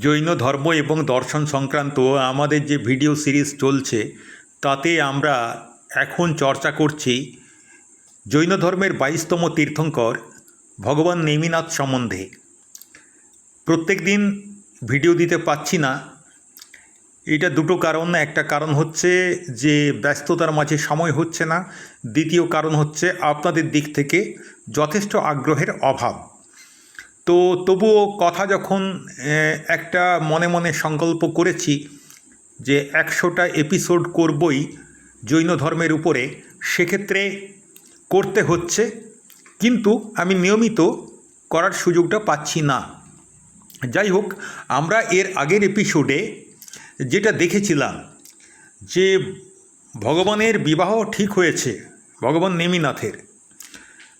জৈন ধর্ম এবং দর্শন সংক্রান্ত আমাদের যে ভিডিও সিরিজ চলছে, তাতে আমরা এখন চর্চা করছি জৈন ধর্মের বাইশতম তীর্থঙ্কর ভগবান নেমিনাথ সম্বন্ধে। প্রত্যেক দিন ভিডিও দিতে পাচ্ছি না। এটা দুটো কারণ, একটা কারণ হচ্ছে যে ব্যস্ততার মাঝে সময় হচ্ছে না। দ্বিতীয় কারণ হচ্ছে আপনাদের দিক থেকে যথেষ্ট আগ্রহের অভাব। তো তবুও কথা যখন একটা মনে মনে সংকল্প করেছি যে একশোটা এপিসোড করবই জৈন ধর্মের উপরে, সেক্ষেত্রে করতে হচ্ছে, কিন্তু আমি নিয়মিত করার সুযোগটা পাচ্ছি না। যাই হোক, আমরা এর আগের এপিসোডে যেটা দেখেছিলাম যে ভগবানের বিবাহ ঠিক হয়েছে, ভগবান নেমিনাথের।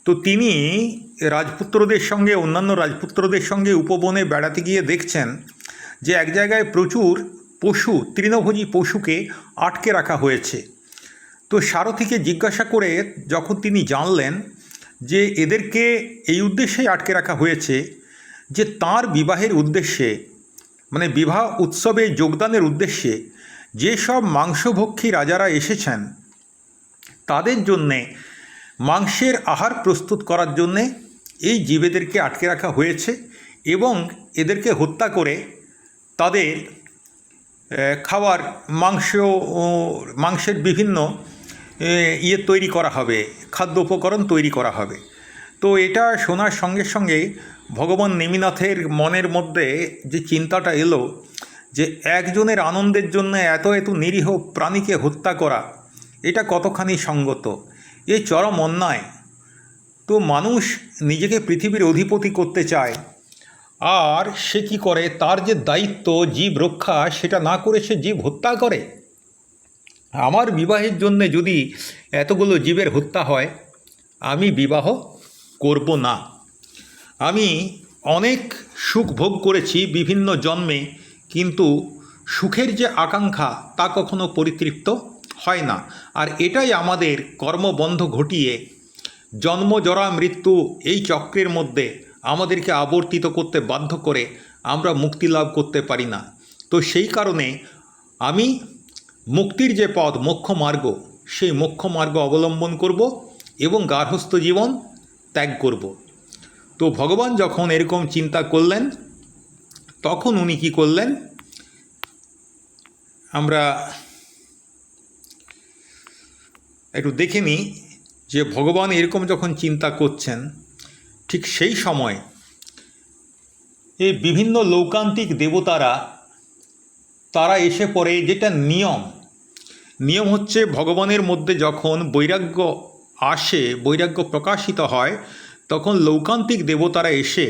তো তিনি রাজপুত্রদের সঙ্গে, অন্যান্য রাজপুত্রদের সঙ্গে উপবনে বেড়াতে গিয়ে দেখছেন যে এক জায়গায় প্রচুর পশু, তৃণভোজী পশুকে আটকে রাখা হয়েছে। তো সারথীকে জিজ্ঞাসা করে যখন তিনি জানলেন যে এদেরকে এই উদ্দেশ্যেই আটকে রাখা হয়েছে, যে তার বিবাহের উদ্দেশ্যে মানে বিবাহ উৎসবে যোগদানের উদ্দেশ্যে যেসব মাংসভক্ষী রাজারা এসেছেন, তাদের জন্যে মাংসের আহার প্রস্তুত করার জন্যে এই জীবেদেরকে আটকে রাখা হয়েছে এবং এদেরকে হত্যা করে তাদের খাওয়ার মাংস মাংসের বিভিন্ন ইয়ে তৈরি করা হবে, খাদ্য উপকরণ তৈরি করা হবে। তো এটা শোনার সঙ্গে সঙ্গে ভগবান নেমিনাথের মনের মধ্যে যে চিন্তাটা এলো যে একজনের আনন্দের জন্য এত এত নিরীহ প্রাণীকে হত্যা করা, এটা কতখানি সঙ্গত? এ চরম অন্যায়। তো মানুষ নিজেকে পৃথিবীর অধিপতি করতে চায়। আর সে কি করে? তার যে দায়িত্ব জীব রক্ষা, সেটা না করে সে জীব হত্যা করে? আমার বিবাহের জন্যে যদি এতগুলো জীবের হত্যা হয়, আমি বিবাহ করব না। আমি অনেক সুখ ভোগ করেছি বিভিন্ন জন্মে, কিন্তু সুখের যে আকাঙ্ক্ষা, তা কখনো পরিতৃপ্ত হয় না। আর এটাই আমাদের কর্মবন্ধ ঘটিয়ে জন্ম, জরা, মৃত্যু এই চক্রের মধ্যে আমাদেরকে আবর্তিত করতে বাধ্য করে আমরা মুক্তি লাভ করতে পারি না। তো সেই কারণে আমি মুক্তির যে পথ মোক্ষ মার্গ সেই মোক্ষ মার্গ অবলম্বন করব এবং গার্হস্থ্য জীবন ত্যাগ করব। তো ভগবান যখন এরকম চিন্তা করলেন, তখন উনি কি করলেন? আমরা একটু দেখে নিই যে ভগবান এরকম যখন চিন্তা করছেন, ঠিক সেই সময় এই বিভিন্ন লৌকান্তিক দেবতারা, তারা এসে পড়ে যেটা নিয়ম। নিয়ম হচ্ছে ভগবানের মধ্যে যখন বৈরাগ্য আসে, বৈরাগ্য প্রকাশিত হয়, তখন লৌকান্তিক দেবতারা এসে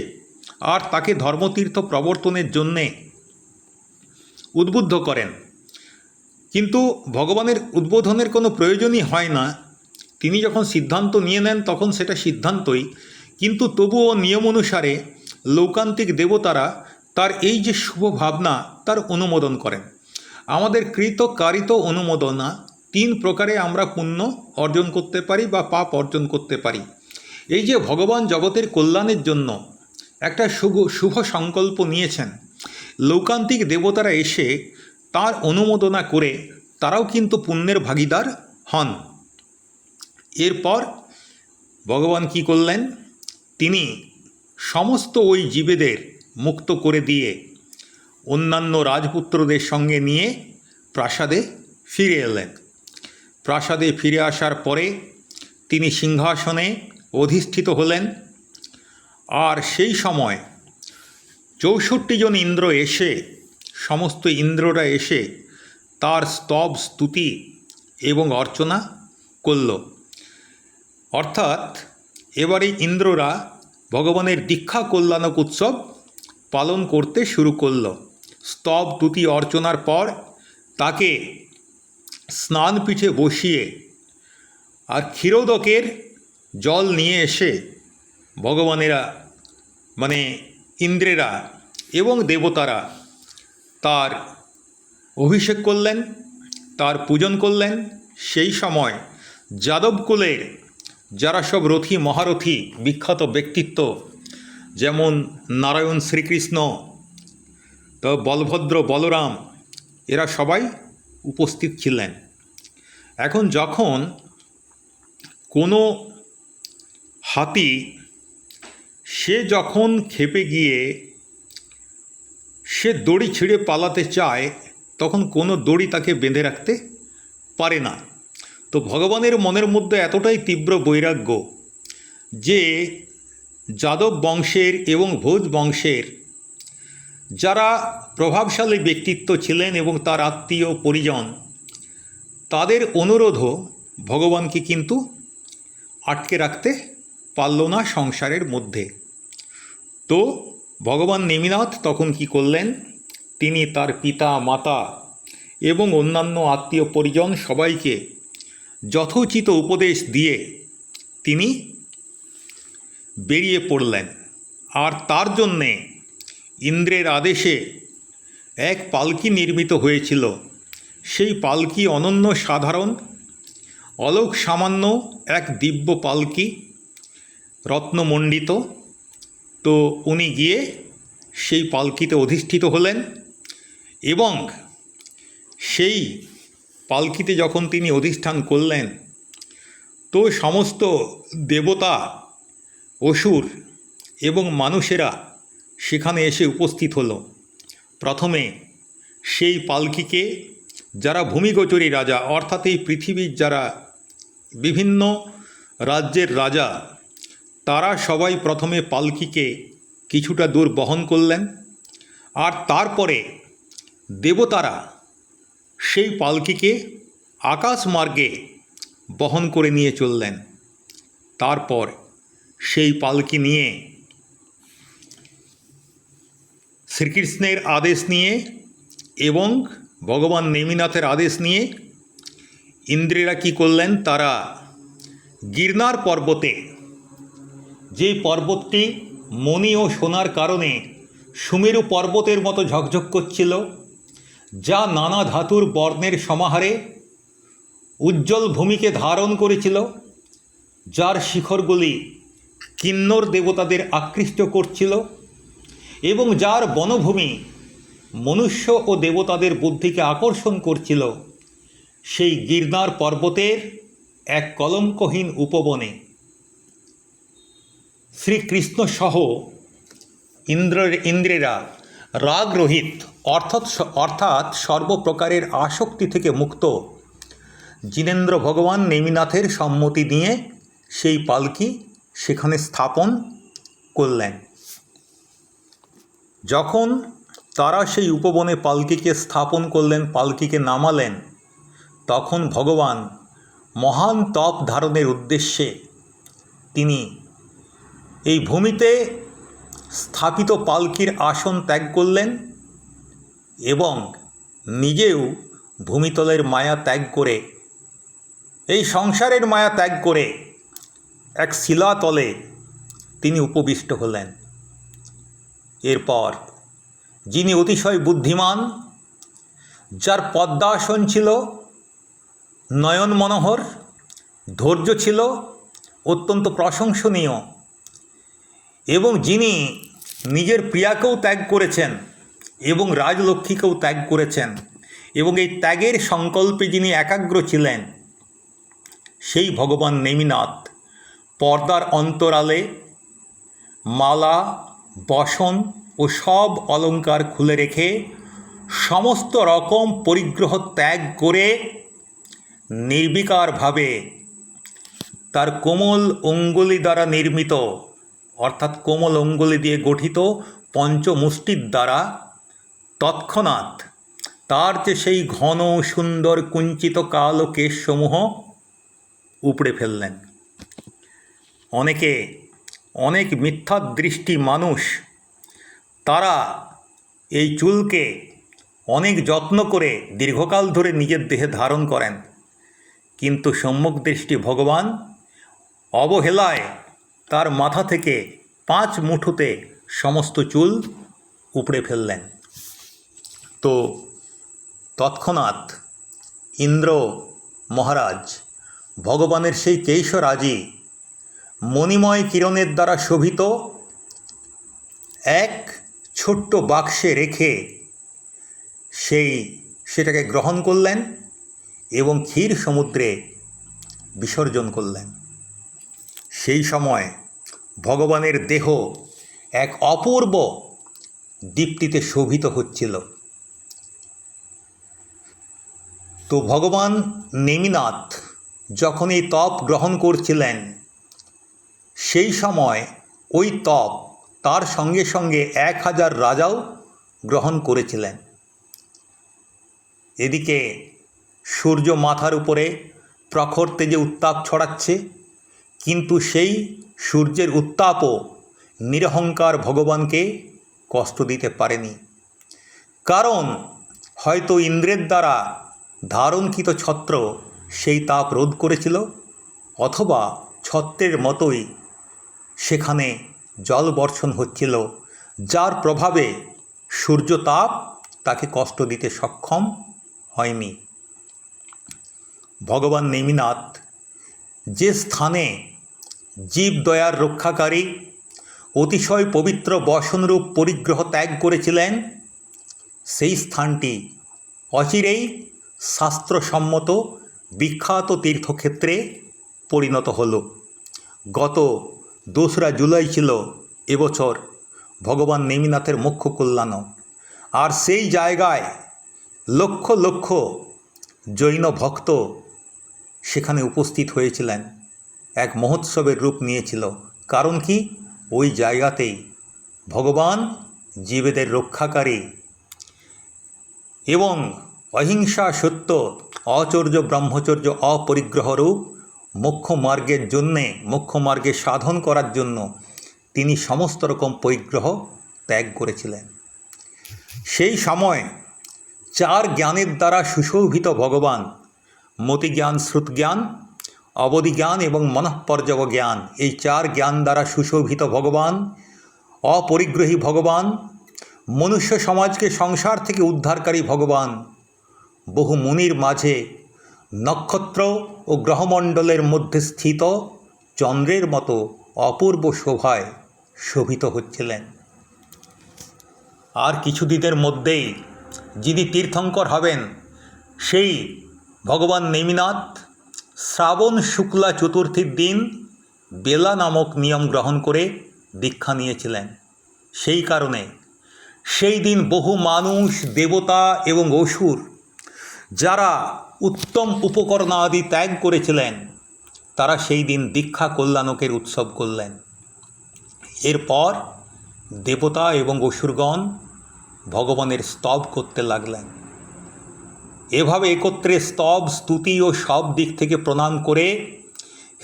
আর তাকে ধর্মতীর্থ প্রবর্তনের জন্যে উদ্বুদ্ধ করেন। কিন্তু ভগবানের উদ্বোধনের কোনো প্রয়োজনই হয় না। তিনি যখন সিদ্ধান্ত নিয়ে নেন, তখন সেটা সিদ্ধান্তই। কিন্তু তবুও নিয়ম অনুসারে লৌকান্তিক দেবতারা তার এই যে শুভ ভাবনা, তার অনুমোদন করেন। আমাদের কৃত কারিত অনুমোদনা, তিন প্রকারে আমরা পুণ্য অর্জন করতে পারি বা পাপ অর্জন করতে পারি। এই যে ভগবান জগতের কল্যাণের জন্য একটা শুভ শুভ সংকল্প নিয়েছেন, লৌকান্তিক দেবতারা এসে তার অনুমোদনা করে তারাও কিন্তু পুণ্যের ভাগিদার হন। এরপর ভগবান কি করলেন? তিনি সমস্ত ওই জীবেদের মুক্ত করে দিয়ে অন্যান্য রাজপুত্রদের সঙ্গে নিয়ে প্রাসাদে ফিরে এলেন। প্রাসাদে ফিরে আসার পরে তিনি সিংহাসনে অধিষ্ঠিত হলেন। আর সেই সময় চৌষট্টি জন ইন্দ্র এসে সমস্ত ইন্দ্ররা এসে তার স্তব স্তুতি এবং অর্চনা করল। অর্থাৎ এবারে ইন্দ্ররা ভগবানের দীক্ষা কল্যাণক উৎসব পালন করতে শুরু করল। স্তব তুতি অর্চনার পর তাকে স্নান পিঠে বসিয়ে আর ক্ষীরোদকের জল নিয়ে এসে ভগবানেরা মানে ইন্দ্রেরা এবং দেবতারা তার অভিষেক করলেন, তার পূজন করলেন। সেই সময় যাদবকুলের যারা সব রথী, মহারথী, বিখ্যাত ব্যক্তিত্ব, যেমন নারায়ণ শ্রীকৃষ্ণ, তো বলভদ্র বলরাম, এরা সবাই উপস্থিত ছিলেন। এখন যখন কোনো হাতি সে যখন খেপে গিয়ে সে দড়ি ছিঁড়ে পালাতে চায়, তখন কোনো দড়ি তাকে বেঁধে রাখতে পারে না। তো ভগবানের মনের মধ্যে এতটাই তীব্র বৈরাগ্য যে যাদব বংশের এবং ভোজ বংশের যারা প্রভাবশালী ব্যক্তিত্ব ছিলেন এবং তার আত্মীয় পরিজন, তাদের অনুরোধও ভগবানকে কিন্তু আটকে রাখতে পারল না সংসারের মধ্যে। তো ভগবান নেমিনাথ তখন কি করলেন? তিনি তার পিতা, মাতা এবং অন্যান্য আত্মীয় পরিজন সবাইকে যথোচিত উপদেশ দিয়ে তিনি বেরিয়ে পড়লেন। আর তার জন্যে ইন্দ্রের আদেশে এক পালকি নির্মিত হয়েছিল। সেই পালকি অনন্য সাধারণ, অলোক সামান্য এক দিব্য পালকি, রত্নমণ্ডিত তো উনি গিয়ে সেই পালকিতে অধিষ্ঠিত হলেন এবং সেই পালকিতে যখন তিনি অধিষ্ঠান করলেন, তো সমস্ত দেবতা, অসুর এবং মানুষেরা সেখানে এসে উপস্থিত হলো। প্রথমে সেই পালকিকে যারা ভূমিগোচরী রাজা, অর্থাৎ এই পৃথিবীর যারা বিভিন্ন রাজ্যের রাজা তারা সবাই প্রথমে পালকিকে কিছুটা দূর বহন করলেন, আর তারপরে দেবতারা সেই পালকিকে আকাশ মার্গে বহন করে নিয়ে চললেন। তারপর সেই পালকি নিয়ে শ্রীকৃষ্ণের আদেশ নিয়ে এবং ভগবান নেমিনাথের আদেশ নিয়ে ইন্দ্রেরা কি করলেন, তারা গিরনার পর্বতে যে পর্বতটি মণি ও সোনার কারণে সুমেরু পর্বতের মতো ঝকঝক করছিল, যা নানা ধাতুর বর্ণের সমাহারে উজ্জ্বল ভূমিকে ধারণ করেছিল, যার শিখরগুলি কিন্নর দেবতাদের আকৃষ্ট করছিল এবং যার বনভূমি মনুষ্য ও দেবতাদের বুদ্ধিকে আকর্ষণ করছিল। সেই গিরনার পর্বতের এক কলঙ্কহীন উপবনে। শ্রীকৃষ্ণ সহ ইন্দ্র ইন্দ্রেরা রাগ রহিত অর্থাৎ অর্থাৎ সর্বপ্রকারের আসক্তি থেকে মুক্ত। জিনেন্দ্র ভগবান নেমিনাথের সম্মতি নিয়ে সেই পালকি সেখানে স্থাপন করলেন। যখন তারা সেই উপবনে পালকিকে স্থাপন করলেন, পালকিকে নামালেন, তখন ভগবান মহান তপ ধারণের উদ্দেশ্যে তিনি এই ভূমিতে স্থাপিত পালকির আসন ত্যাগ করলেন এবং নিজেও ভূমিতলের মায়া ত্যাগ করে, এই সংসারের মায়া ত্যাগ করে এক শিলাতলে তিনি উপবিষ্ট হলেন। এরপর যিনি অতিশয় বুদ্ধিমান, যার পদ্মাসন ছিল নয়ন মনোহর ধৈর্য ছিল অত্যন্ত প্রশংসনীয় এবং যিনি নিজের প্রিয়াকেও ত্যাগ করেছেন এবং রাজলক্ষ্মীকেও ত্যাগ করেছেন এবং এই ত্যাগের সংকল্পে যিনি একাগ্র ছিলেন, সেই ভগবান নেমিনাথ পর্দার অন্তরালে মালা, বসন ও সব অলঙ্কার খুলে রেখে সমস্ত রকম পরিগ্রহ ত্যাগ করে নির্বিকারভাবে তার কোমল অঙ্গুলি দ্বারা নির্মিত অর্থাৎ কোমল অঙ্গুলি দিয়ে গঠিত পঞ্চমুষ্টির দ্বারা তৎক্ষণাৎ তার যে সেই ঘন, সুন্দর, কুঞ্চিত কালো কেশসমূহ উপড়ে ফেললেন। অনেকে, অনেক মিথ্যা দৃষ্টি মানুষ তারা এই চুলকে অনেক যত্ন করে দীর্ঘকাল ধরে নিজের দেহে ধারণ করেন। কিন্তু সম্যক দৃষ্টি ভগবান অবহেলায় তার মাথা থেকে পাঁচ মুঠোতে সমস্ত চুল উপড়ে ফেললেন। তো তৎক্ষণাৎ ইন্দ্র মহারাজ ভগবানের সেই কেশরাজি মণিময় কিরণের দ্বারা শোভিত এক ছোট্ট বাক্সে রেখে সেই সেটাকে গ্রহণ করলেন এবং ক্ষীর সমুদ্রে বিসর্জন করলেন। সেই সময় ভগবানের দেহ এক অপূর্ব দীপ্তিতে শোভিত হচ্ছিল। তো ভগবান নেমিনাথ যখন এই তপ গ্রহণ করছিলেন, সেই সময় ওই তপ তার সঙ্গে সঙ্গে এক হাজার রাজাও গ্রহণ করেছিলেন। এদিকে সূর্য মাথার উপরে প্রখর তেজে উত্তাপ ছড়াচ্ছে। কিন্তু সেই সূর্যের উত্তাপও নিরহংকার ভগবানকে কষ্ট দিতে পারেনি। কারণ হয়তো ইন্দ্রের দ্বারা ধারণকৃত ছত্র সেই তাপ রোধ করেছিল, অথবা ছত্রের মতোই সেখানে জল বর্ষণ হচ্ছিল, যার প্রভাবে সূর্যতাপ তাকে কষ্ট দিতে সক্ষম হয়নি। ভগবান নেমিনাথ যে স্থানে জীব দয়ার রক্ষাকারী, অতিশয় পবিত্র বসনরূপ পরিগ্রহ ত্যাগ করেছিলেন। সেই স্থানটি অচিরেই শাস্ত্রসম্মত বিখ্যাত তীর্থক্ষেত্রে পরিণত হল। গত দোসরা জুলাই ছিল এবছর ভগবান নেমিনাথের মুখ্য কল্যাণ। আর সেই জায়গায় লক্ষ লক্ষ জৈন ভক্ত সেখানে উপস্থিত হয়েছিলেন। এক মহোৎসবের রূপ নিয়েছিল। কারণ কি? ওই জায়গাতেই ভগবান জীবেদের রক্ষাকারী এবং অহিংসা সত্য, অচর্য ব্রহ্মচর্য অপরিগ্রহ রূপ মোক্ষ মার্গের জন্যে মোক্ষ মার্গে সাধন করার জন্য তিনি সমস্ত রকম পরিগ্রহ ত্যাগ করেছিলেন। সেই সময় চার জ্ঞানের দ্বারা সুশোভিত ভগবান, মতিজ্ঞান, শ্রুতজ্ঞান অবধি জ্ঞান এবং মনঃপর্যব জ্ঞান এই চার জ্ঞান দ্বারা সুশোভিত ভগবান, অপরিগ্রহী ভগবান, মনুষ্য সমাজকে সংসার থেকে উদ্ধারকারী ভগবান, বহু মুনির মাঝে নক্ষত্র ও গ্রহমণ্ডলের মধ্যে স্থিত চন্দ্রের মতো অপূর্ব শোভায় শোভিত হচ্ছিলেন। আর কিছুদিনের মধ্যেই যিনি তীর্থঙ্কর হবেন, সেই ভগবান নেমিনাথ শ্রাবণ শুক্লা চতুর্থীর দিন বেলা নামক নিয়ম গ্রহণ করে দীক্ষা নিয়েছিলেন। সেই কারণে সেই দিন বহু মানুষ, দেবতা এবং অসুর যারা উত্তম উপকরণাদি ত্যাগ করেছিলেন, তারা সেই দিন দীক্ষা কল্যাণকের উৎসব করলেন। এরপর দেবতা এবং অসুরগণ ভগবানের স্তব করতে লাগলেন। এভাবে একত্রে স্তব, স্তুতি ও সব দিক থেকে প্রণাম করে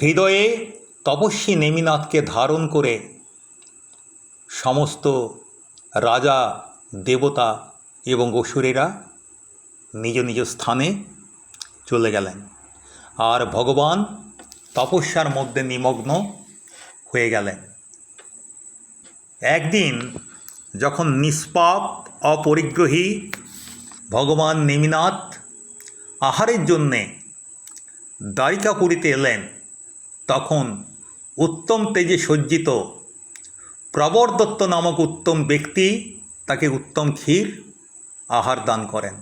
হৃদয়ে তপস্বী নেমিনাথকে ধারণ করে সমস্ত রাজা, দেবতা এবং অসুরেরা নিজ নিজ স্থানে চলে গেলেন। আর ভগবান তপস্যার মধ্যে নিমগ্ন হয়ে গেলেন। একদিন যখন নিষ্পাপ, অপরিগ্রহী ভগবান নেমিনাথ আহারের জন্যে দ্বারিকাপুরীতে এলেন, তখন উত্তম তেজে সজ্জিত প্রবর দত্ত নামক উত্তম ব্যক্তি তাকে উত্তম ক্ষীর আহার দান করেন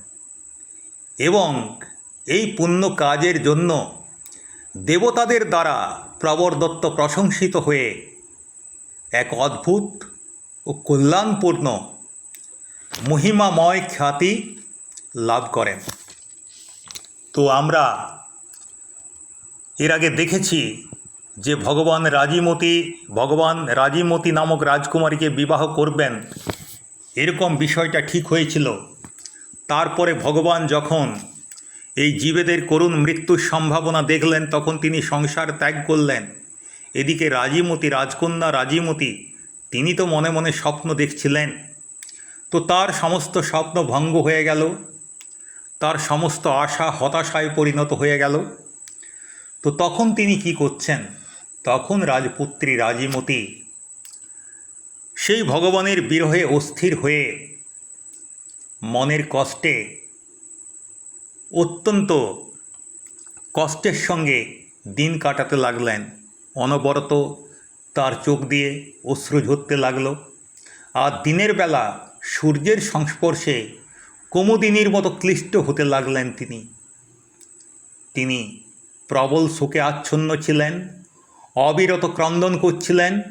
এবং এই পুণ্য কাজের জন্য দেবতাদের দ্বারা প্রবর দত্ত প্রশংসিত হয়ে এক অদ্ভুত ও কল্যাণপূর্ণ মহিমাময় খ্যাতি লাভ করেন। আমরা এর আগে দেখেছি যে ভগবান রাজিমতি ভগবান রাজিমতি নামক রাজকুমারীকে বিবাহ করবেন। এরকম বিষয়টা ঠিক হয়েছিল। তারপরে ভগবান যখন এই জীবেদের করুণ মৃত্যুর সম্ভাবনা দেখলেন, তখন তিনি সংসার ত্যাগ করলেন। এদিকে রাজিমতি, রাজকন্যা রাজিমতি, তিনি তো মনে মনে স্বপ্ন দেখছিলেন। তো তার সমস্ত স্বপ্ন ভঙ্গ হয়ে গেল। তার সমস্ত আশা হতাশায় পরিণত হয়ে গেল। তো তখন তিনি কি করছেন? তখন রাজপুত্রী রাজিমতি সেই ভগবানের বিরহে অস্থির হয়ে মনের কষ্টে, অত্যন্ত কষ্টের সঙ্গে দিন কাটাতে লাগলেন। অনবরত তার চোখ দিয়ে অশ্রু ঝরতে লাগল। আর দিনের বেলা সূর্যের সংস্পর্শে কুমুদিনীর মতো ক্লিষ্ট হতে লাগলেন তিনি। তিনি প্রবল শোকে আচ্ছন্ন ছিলেন, অবিরত ক্রন্দন করছিলেন,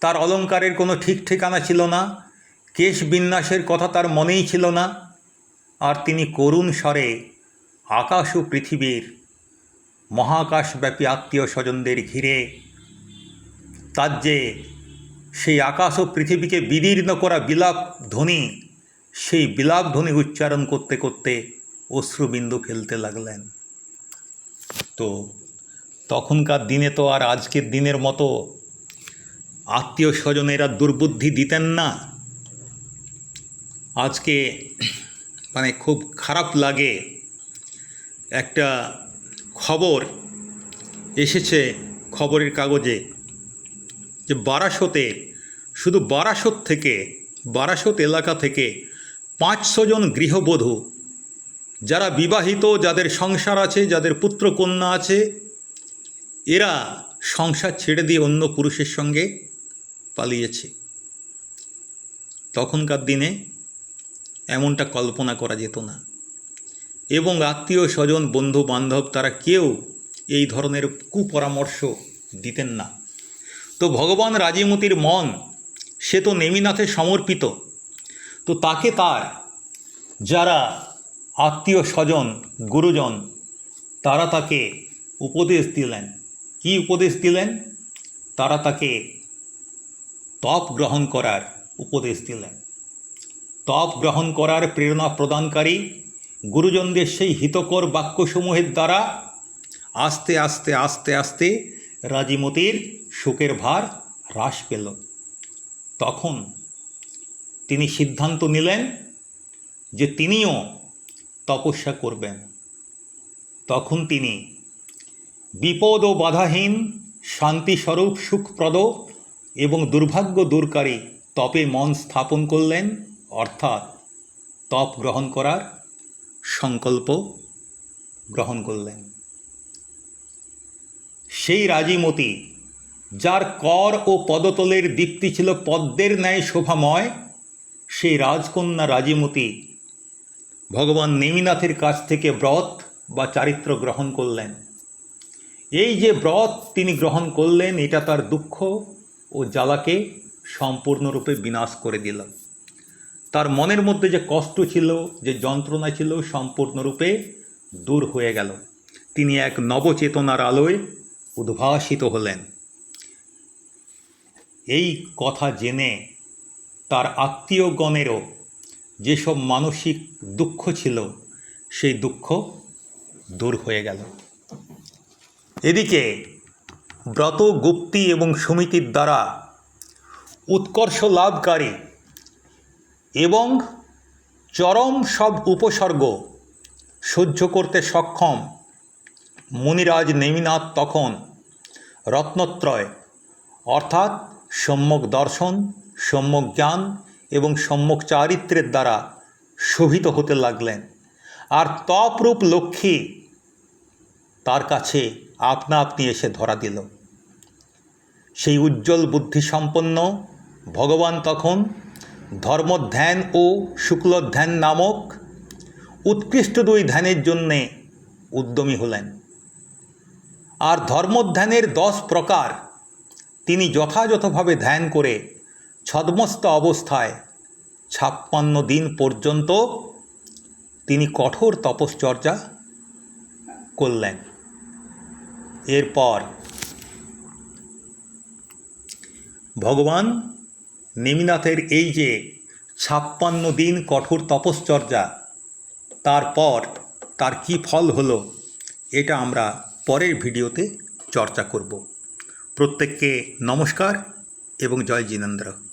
তার অলংকারের কোনো ঠিক ঠিকানা ছিল না, কেশ বিন্যাসের কথা তার মনেই ছিল না, আর তিনি করুণ স্বরে আকাশ ও পৃথিবীর মহাকাশব্যাপী আত্মীয় স্বজনদের ঘিরে তার যে সেই আকাশ ও পৃথিবীকে বিদীর্ণ করা বিলাপ ধ্বনি সেই বিলাপ ধ্বনি উচ্চারণ করতে করতে অশ্রুবিন্দু ফেলতে লাগলেন। তো তখনকার দিনে তো আর আজকের দিনের মতো আত্মীয় স্বজনেরা দুর্বুদ্ধি দিতেন না। আজকে মানে খুব খারাপ লাগে। একটা খবর এসেছে খবরের কাগজে যে বারাসতে, শুধু বারাসত থেকে, বারাসত এলাকা থেকে পাঁচশো জন গৃহবধূ, যারা বিবাহিত, যাদের সংসার আছে, যাদের পুত্র কন্যা আছে, এরা সংসার ছেড়ে দিয়ে অন্য পুরুষের সঙ্গে পালিয়েছে। তখনকার দিনে এমনটা কল্পনা করা যেত না। এবং আত্মীয় স্বজন বন্ধু বান্ধব তারা কেউ এই ধরনের কুপরামর্শ দিতেন না। তো ভগবান রাজিমতির মন, সে তো নেমিনাথে সমর্পিত। তো তাকে তার যারা আত্মীয় স্বজন, গুরুজন, তারা তাকে উপদেশ দিলেন। কি উপদেশ দিলেন? তারা তাকে তপ গ্রহণ করার উপদেশ দিলেন। তপ গ্রহণ করার প্রেরণা প্রদানকারী গুরুজনদের সেই হিতকর বাক্যসমূহের দ্বারা আস্তে আস্তে আস্তে আস্তে রাজিমতির শোকের ভার হ্রাস পেল। তখন তিনি সিদ্ধান্ত নিলেন যে তিনিও তপস্যা করবেন। তখন তিনি বিপদ ও বাধাহীন, শান্তিস্বরূপ, সুখপ্রদ এবং দুর্ভাগ্য দূরকারী তপে মন স্থাপন করলেন, অর্থাৎ তপ গ্রহণ করার সংকল্প গ্রহণ করলেন। সেই রাজিমতি, যার কর ও পদতলের দীপ্তি ছিল পদ্মের ন্যায় শোভাময় সেই রাজকন্যা রাজিমতি ভগবান নেমিনাথের কাছ থেকে ব্রত বা চারিত্র গ্রহণ করলেন। এই যে ব্রত তিনি গ্রহণ করলেন, এটা তার দুঃখ ও জ্বালাকে সম্পূর্ণরূপে বিনাশ করে দিল। তার মনের মধ্যে যে কষ্ট ছিল, যে যন্ত্রণা ছিল, সম্পূর্ণরূপে দূর হয়ে গেল। তিনি এক নবচেতনার আলোয় উদ্ভাসিত হলেন। এই কথা জেনে তার আত্মীয়গণেরও যেসব মানসিক দুঃখ ছিল, সেই দুঃখ দূর হয়ে গেল। এদিকে ব্রত গুপ্তি এবং সমিতির দ্বারা উৎকর্ষ লাভকারী এবং চরম সব উপসর্গ সহ্য করতে সক্ষম মুনিরাজ নেমিনাথ তখন রত্নত্রয়, অর্থাৎ সম্যক দর্শন সম্যক জ্ঞান এবং সম্যক চারিত্রের দ্বারা শোভিত হতে লাগলেন। আর তপরূপ লক্ষ্মী তার কাছে আপনা আপনি এসে ধরা দিল। সেই উজ্জ্বল বুদ্ধিসম্পন্ন ভগবান তখন ধর্মধ্যান ও শুক্লধ্যান নামক উৎকৃষ্ট দুই ধ্যানের জন্যে উদ্যমী হলেন। আর ধর্মধ্যানের দশ প্রকার তিনি যথাযথভাবে ধ্যান করে ছদ্মস্ত অবস্থায় ছাপ্পান্ন দিন পর্যন্ত তিনি কঠোর তপশ্চর্যা করলেন। এরপর ভগবান নেমিনাথের এই যে ছাপ্পান্ন দিন কঠোর তপশ্চর্যা, তারপর তার কি ফল হলো, এটা আমরা পরের ভিডিওতে চর্চা করব। প্রত্যেককে নমস্কার এবং জয় জিনেন্দ্র।